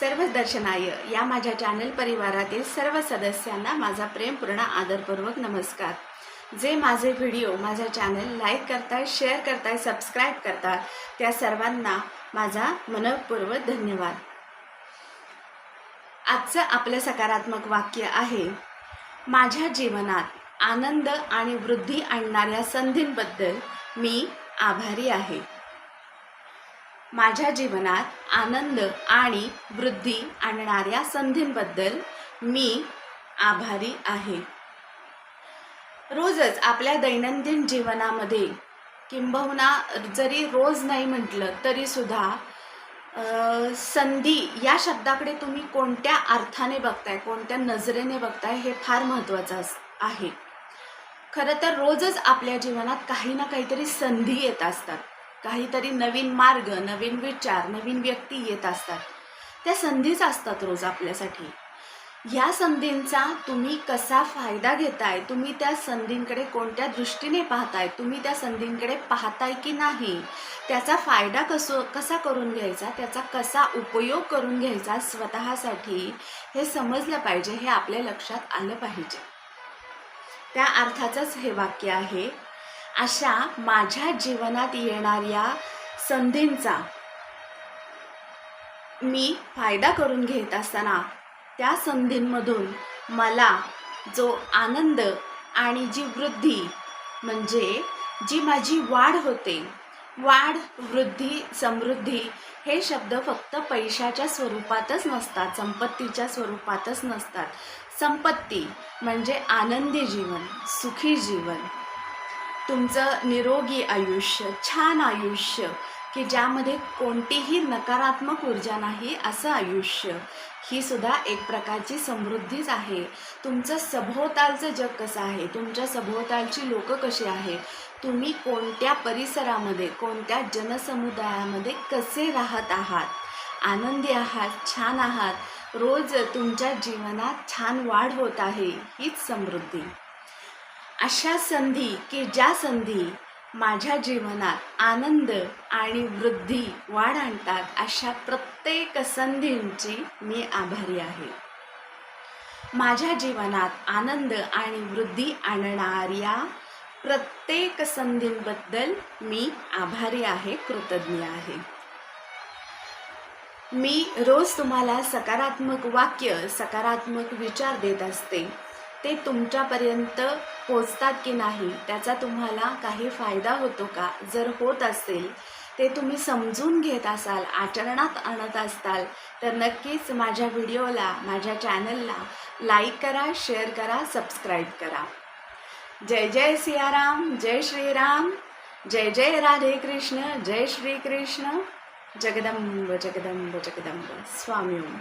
सर्व दर्शनाय या माझ्या चॅनल परिवारातील सर्व सदस्यांना माझा प्रेमपूर्ण आदरपूर्वक नमस्कार. जे माझे व्हिडिओ माझ्या चॅनल लाईक करताय शेअर करताय सबस्क्राईब करतात त्या सर्वांना माझा मनपूर्वक धन्यवाद. आजचं आपलं सकारात्मक वाक्य आहे माझ्या जीवनात आनंद आणि वृद्धी आणणाऱ्या संधींबद्दल मी आभारी आहे. माझ्या जीवनात आनंद आणि वृद्धी आणणाऱ्या संधींबद्दल मी आभारी आहे. रोजच आपल्या दैनंदिन जीवनामध्ये किंबहुना जरी रोज नाही म्हटलं तरीसुद्धा संधी या शब्दाकडे तुम्ही कोणत्या अर्थाने बघताय कोणत्या नजरेने बघताय हे फार महत्त्वाचं आहे. खरं तर रोजच आपल्या जीवनात काही ना काहीतरी संधी येत असतात. काहीतरी नवीन मार्ग नवीन विचार नवीन व्यक्ती येत असतात. त्या संधीच असतात रोज आपल्यासाठी. ह्या संधींचा तुम्ही कसा फायदा घेताय? तुम्ही त्या संधींकडे कोणत्या दृष्टीने पाहताय? तुम्ही त्या संधींकडे पाहताय की नाही? त्याचा फायदा कसो कसा करून घ्यायचा? त्याचा कसा उपयोग करून घ्यायचा स्वतःसाठी हे समजलं पाहिजे हे आपल्या लक्षात आलं पाहिजे. त्या अर्थाचंच हे वाक्य आहे अशा माझ्या जीवनात येणाऱ्या संधींचा मी फायदा करून घेत असताना त्या संधींमधून मला जो आनंद आणि जी वृद्धी म्हणजे जी माझी वाढ होते वाढ वृद्धी समृद्धी हे शब्द फक्त पैशाच्या स्वरूपातच नसतात संपत्तीच्या स्वरूपातच नसतात. संपत्ती म्हणजे आनंदी जीवन सुखी जीवन. तुमचं निरोगी आयुष्य छान आयुष्य की ज्यामध्ये कोणतीही नकारात्मक ऊर्जा नाही असं आयुष्य ही सुद्धा एक प्रकारची समृद्धीच आहे. तुमचं सभोवतालचं जग कसं आहे? तुमच्या सभोवतालची लोक कशी आहेत? तुम्ही कोणत्या परिसरामध्ये कोणत्या जनसमुदायामध्ये कसे राहत आहात? आनंदी आहात? छान आहात? रोज तुमच्या जीवनात छान वाढ होत आहे हीच समृद्धी. अशा संधी की ज्या संधी माझ्या जीवनात आनंद आणि वृद्धी वाढ आणतात अशा प्रत्येक संधींची मी आभारी आहे. माझ्या जीवनात आनंद आणि वृद्धी आणणाऱ्या प्रत्येक संधींबद्दल मी आभारी आहे कृतज्ञ आहे. मी रोज तुम्हाला सकारात्मक वाक्य सकारात्मक विचार देत असते. ते तुमच्यापर्यंत पोचतात की नाही त्याचा तुम्हाला काही फायदा होतो का? जर होत असेल ते तुम्ही समजून घेत असाल आचरणात आणत असताल तर नक्कीच माझ्या व्हिडिओला माझ्या चॅनलला लाईक करा शेअर करा सबस्क्राईब करा. जय जय सियाराम जय श्रीराम जय जय राधे कृष्ण जय श्री कृष्ण. जगदंब जगदंब जगदंब. स्वामी ओम.